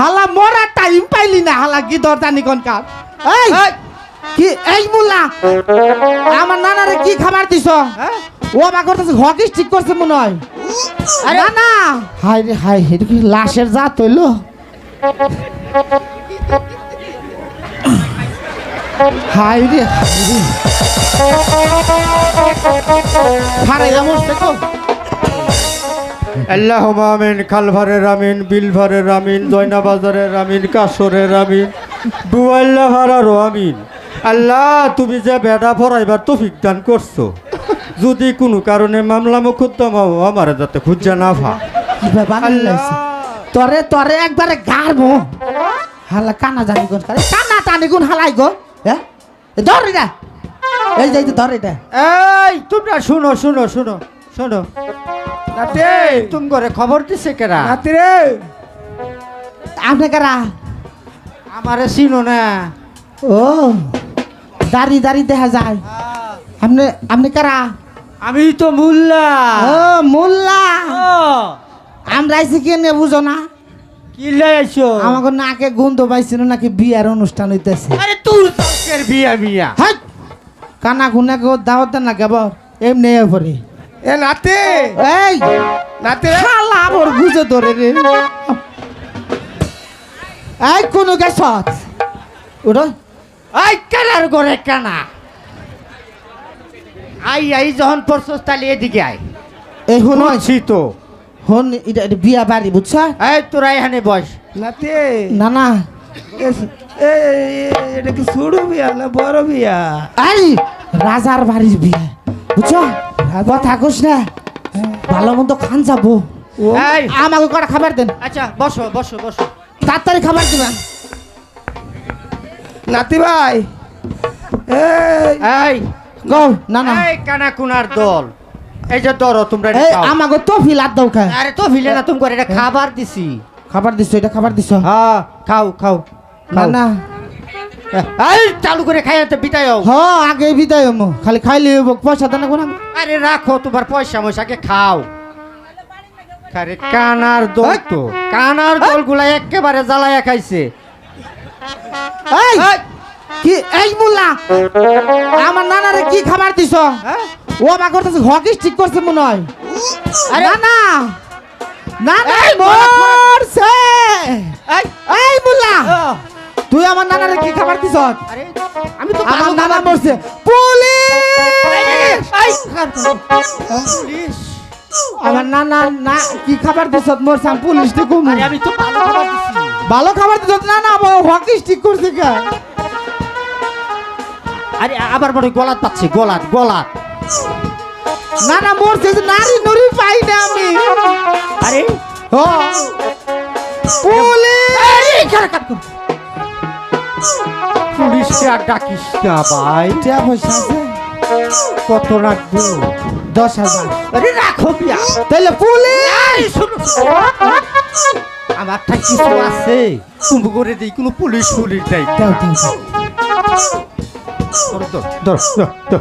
হালা মরা টাইম পাইলি না হালা কি দরদানি কনকার এই কি এই মুল্লা আমার নানারে কি খাবার দিছ? হ্যাঁ? ও বা করতেছে হকি ঠিক করছে মনে হয়। আরে! না না হাই রে হাই এটা কি লাশের জাত হইল? হাই রে হাই রে। এমন দেখো আল্লাহ আমিন খালভারের আমিন বিলভারের আমিন জয়নাবাজারের আমিন কাসরের আমিন দুয়াল্লা ভাড়ারও আমিন। আল্লাহ তুমি যে বেটা পড়াইবার তফিক দান করছ যদি কোনো কারণে মামলা মুকদ্দমাও আমার যাতে খুঁজা না ভা তরে তরে একবারে গারবো হালা কানা জানি কারে? কানা টানি কোন হালাই গো? হ্যাঁ? ধর এটা। এই যে এই যে ধর এটা। এই তোমরা শুনো শুনো শুনো শুনো। নাতে। তুমি করে খবর দিছে কেরা? নাতি রে। আপনি কারা? আমারে চিনো না। ও দাড়ি দাড়ি দেখা যায়। আপনি আপনি কারা? আমি তো মুল্লা। ও মোল্লা। আমরা আইছি কি নিয়ে বুঝো না? কি লাইছো আমাকে নাকে গন্ধ পাইছিল নাকি বিয়ার অনুষ্ঠান হইতেছে। আরে তোর বিয়া বিয়া হাই! কানা গুনা গো দাওয়াত না কেবল। এমনি পরে। এ নাতি! এই! নাতি রে! খালা মোর গুজে ধরে রে। এই কোন গেছত ওরা আই কানার করে কানা? আই আই যখন পরশোস তাহলে এদিকে আয়। এই হন শুনছি তো। হন এটা বিয়া বাড়ি বুঝছ? এই তোরা এখানে বস। নাতি! না না। এটা কি ছোট বিয়া না বড় বিয়া? এই রাজার বাড়ির বিয়া বুঝছ? কথা কোস না। ভালো মন্দ খান যাব। এই। আমাকে কটা খাবার দেন। আচ্ছা বসো বসো বসো। তাড়াতাড়ি খাবার দিবেন নাতি ভাই। এই। গো না না। এই কানা কুনার দল। এই যে ধরো তোমরা এটা এই। আমাকে তো ফিলাত দাও খা। আরে তো ভিলে না তুমি করে এটা খাবার দিছি। খাবার দিছো এটা খাবার দিছো। হ্যাঁ খাও খাও। না না। এই চালু করে খাই তো বিটাই হ আগে বিদায় হমো খালি খাইলে হইব, পয়সা দেন কোন আরে রাখো তোমার পয়সা ময়সাকে খাও। আরে কানার দল তো কানার দলগুলা একেবারে জ্বালায়া খাইছে। কি এই মুল্লা আমার নানারে কি খাবার দিছো? হ্যাঁ? ও বা করতেছে হকি ঠিক করছে মনে হয়। আরে না না না। মরছে। এই, আহ, তুই আমার নানারে কি খাবার দিছ আরে আমি তো আমার নানা মরছে পুলিশ! পুলিশ। আমার নানা না কি খাবার দিছ মরছে আমি পুলিশ আরে আমি তো ভালো খাবার দিছি। ভালো খাবার দিছ না না হকি ঠিক করছে কে? আরে আবার হয় গলাত পাচ্ছি গলাত গলাত। না না মরছে নারী নরি পাই না আমি। আরে। ও। পুলিশ! পুলিশকে আর ডাকিস না ভাই। টিয়া পয়সা আছে? কত রাখব? দশ হাজার। আরে রাখো বিয়া তাহলে পুলিশ। আমার ঠাই কিছু আছে। তুমি করে দিই কোনো পুলিশ পুলিশ নাই দাও দাও।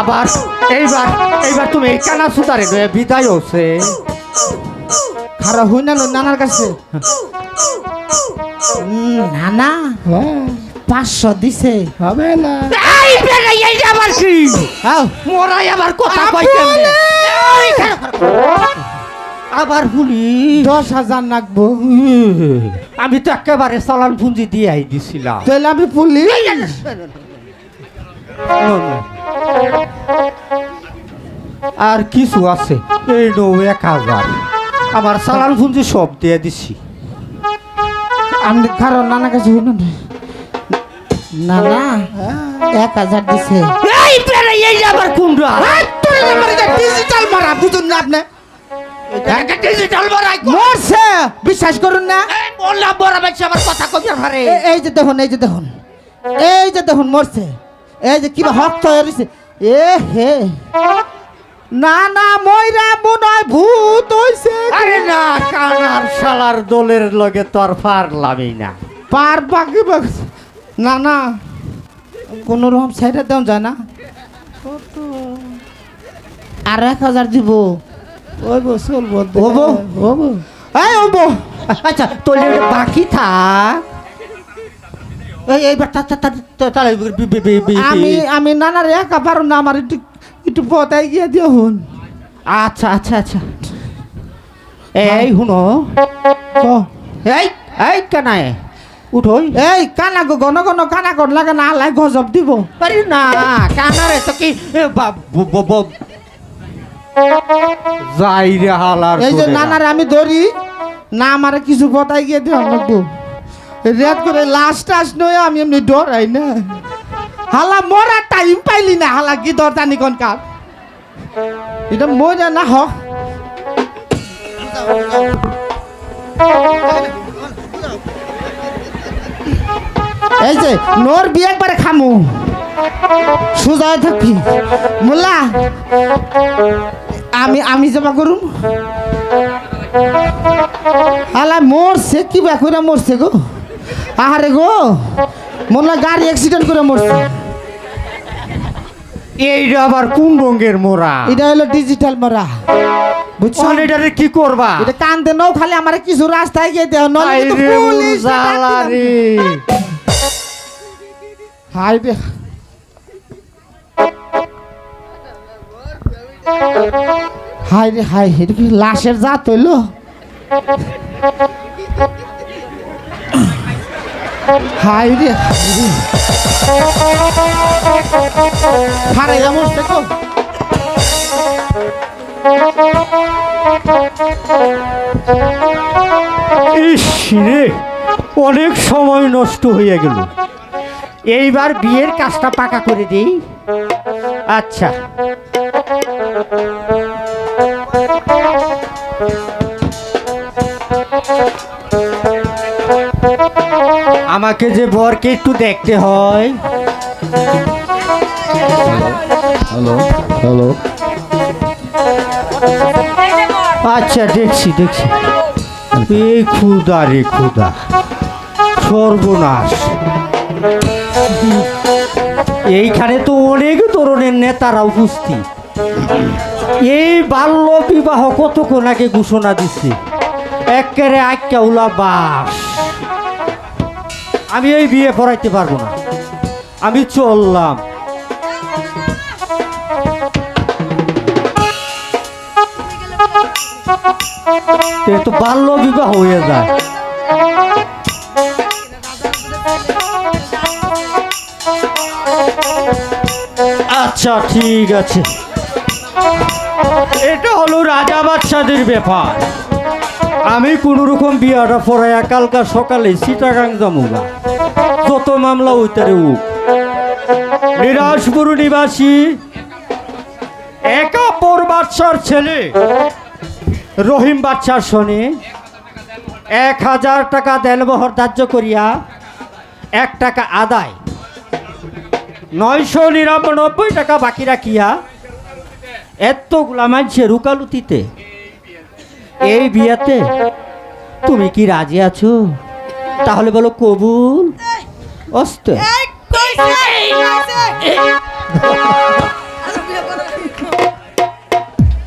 আবার এইবার এইবার তুমি এই কানা সুতারে বিদায় হচ্ছে খারাপ হই না নানার কাছে? উম, নানা পাঁচশো দিছে। হবে না। এই বেটা, এই যে আবার কি? আও। মোরাই আবার কথা কই কেমনে? আবার দশ হাজার নাকবো। আমি তো একেবারে চালান পুঞ্জি দিয়ে আই দিছিলাম। তাহলে আমি পুলিশ আর কিছু আছে। এই নো এক হাজার। আমার চালান পুঞ্জি সব দিয়ে দিছি। আমি কারণ নানা কাছে হই না। নানা এক হাজার দিছে। এই বেটা, এই যে আবার কুমড়া। ডিজিটাল মারা বুঝুন না আপনি। ডিজিটাল মারাই মরছে বিশ্বাস করুন না। আমার কথা কবি এই যে দেখুন এই যে দেখুন। এই যে দেখুন মরছে। এই যে কিবা হক্ত হয়েছে এ হে। না না ময়রা মনে ভূত হইছে আরে না কানার শালার দলের লগে তোর পারলামই না পার বাকি না না কোন রকম সাইডে দেওয়া যায় না আর এক হাজার দিব ওই বো চলবো হব? হব এই বউ আচ্ছা তোর বাকি থাক এই এইবার আমি আমি নানার একা পারো না আমার একটু একটু পতাই গিয়ে দিও হুন। আচ্ছা আচ্ছা আচ্ছা। এই শুনো। এই এই কেনায় উঠোই এই কানা গো ঘন ঘন কানা কর লাগে না আলাই গজব দিব। পারি না কানারে তো কি ব- ব- ব- যাই রে হালার এই যে নানারে আমি ধরি না আমারে কিছু পতাই গিয়ে দিও লাগবো রেড করে লাস্ট টাস নয় আমি এমনি ডরাই না। হালা মরা টাইম পাইলি না, হালা কি দর জানি কোন কাপ এটা মজা না হ? এই যে, নোর বিয়ে একবারে খামু। সুজা থাকবি। মোল্লা, আমি আমি জমা করুম। আলা মরছে, কি বা করে মরছে গো? আহারে গো হয় গাড়ি অ্যাক্সিডেন্ট করে মরছে। এইটা আবার কোন রঙের মোরা এটা হলো ডিজিটাল মরা বুঝছ? এটারে কি করবা? এটা নও খালি আমার কিছু রাস্তায় গিয়ে দেও নলে কিন্তু পুলিশ জ্বালা হাই রে। হাই রে হাই লাশের জাত হইল? হাই রে। রে, অনেক সময় নষ্ট হয়ে গেল। এইবার বিয়ের কাজটা পাকা করে দিই। আচ্ছা আমাকে যে বরকে একটু দেখতে হয়। হ্যালো হ্যালো আচ্ছা দেখছি দেখছি। এই রে ক্ষুদা সর্বনাশ। এইখানে তো অনেক ধরনের নেতারা উপস্থিত। এই বাল্য বিবাহ কতক্ষণ আগে ঘোষণা দিচ্ছে একেবারে আক্কা উলা বাস। আমি এই বিয়ে পড়াইতে পারব না। আমি চললাম। তো বাল্য বিবাহ হয়ে যায়। আচ্ছা ঠিক আছে। এটা হলো রাজা বাদশাদের ব্যাপার। আমি কোনো রকম বিয়াটা পড়াইয়া কালকা সকালে সিটাগাং যামুগা যত মামলা ওইটারে উক নিরাজপুর নিবাসী, একা একাপর বাদশার ছেলে, রহিম বাদশার শোনে, এক হাজার টাকা দেলবহর ধার্য করিয়া এক টাকা আদায়, নয়শো নিরানব্বই টাকা বাকি রাখিয়া এতগুলা মানছে রুকালুতিতে এই বিয়াতে তুমি কি রাজি আছো? তাহলে বলো কবুল। অস্তে।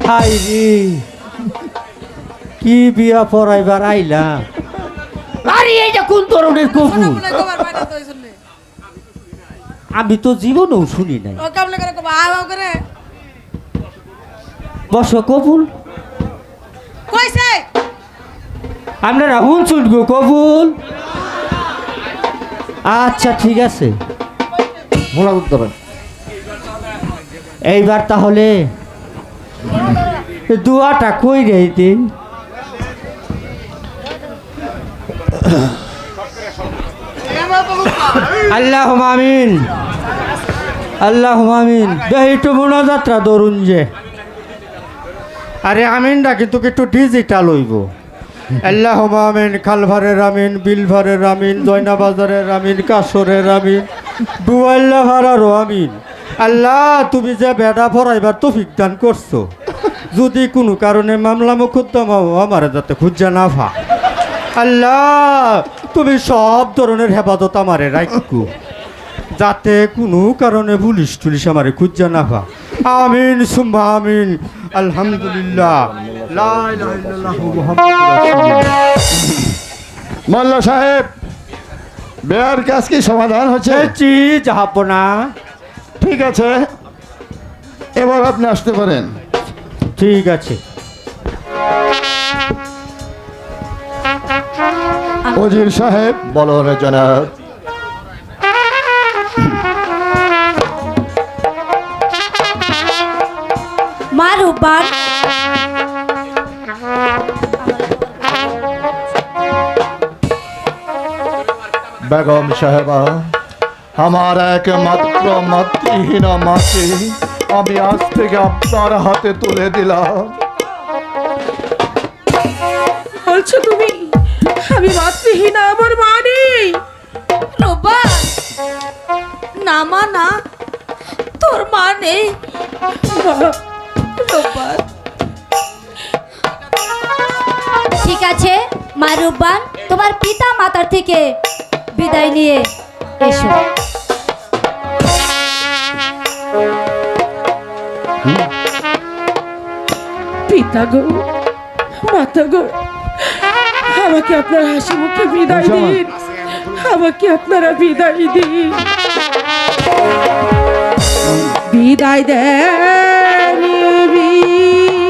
হাই রে। কি বিয়া পড়াইবার আইলা? আরে এইটা কোন ধরনের কবুল? আমি তো জীবনেও শুনি নাই। বসো কবুল। আপনারা শুনছুন গো কবুল। আচ্ছা ঠিক আছে। এইবার তাহলে দুয়াটা কই রেইতে আল্লাহ আমিন। আল্লাহ আমিন। দেহি তো যাত্রা ধরুন যে। আরে আমিনটা কিন্তু একটু ডিজিটাল হইব। আল্লাহ আমিন, খালভারের আমিন, বিলভারের আমিন, জয়নাবাজারের আমিন কাসরের আমিন ডুয়াল্লা ভাড়ারও আমিন। আল্লাহ, তুমি যে বেড়া ভরাইবার তফিক দান করছ, যদি কোনো কারণে মামলা মোকদ্দমাও আমার যাতে খুঁজা না ভা আল্লাহ, তুমি সব ধরনের হেফাজত আমারে রাখু যাতে কোনো কারণে পুলিশ টুলিশ আমার খুঁজা না পা আমিন সুম্মা আমিন। আলহামদুলিল্লাহ। লা ইলাহা ইল্লাল্লাহু মুহাম্মাদুর রাসূলুল্লাহ। মোল্লা সাহেব বেয়ার কাজ কি সমাধান হচ্ছে? চেয়েছি জাহাপনা ঠিক আছে। এবার আপনি আসতে পারেন। ঠিক আছে। ওজির সাহেব। বলো রে জনাব। রূপবান বেগম সাহেবা আমার একমাত্র মাতৃহীন মাকে আমি আজ থেকে আপনার হাতে তুলে দিলাম। বলছো তুমি আমি মাতৃহীনা আমার মা নেই। রূপা না মা না তোর মা নেই। ঠিক আছে মা রূপবান তোমার পিতা মাতার থেকে বিদায় নিয়ে এসো। পিতা গো মাতা গো আমাকে আপনার হাসি মুখে বিদায় দিন। আমাকে আপনারা বিদায় দিন। বিদায় দেন।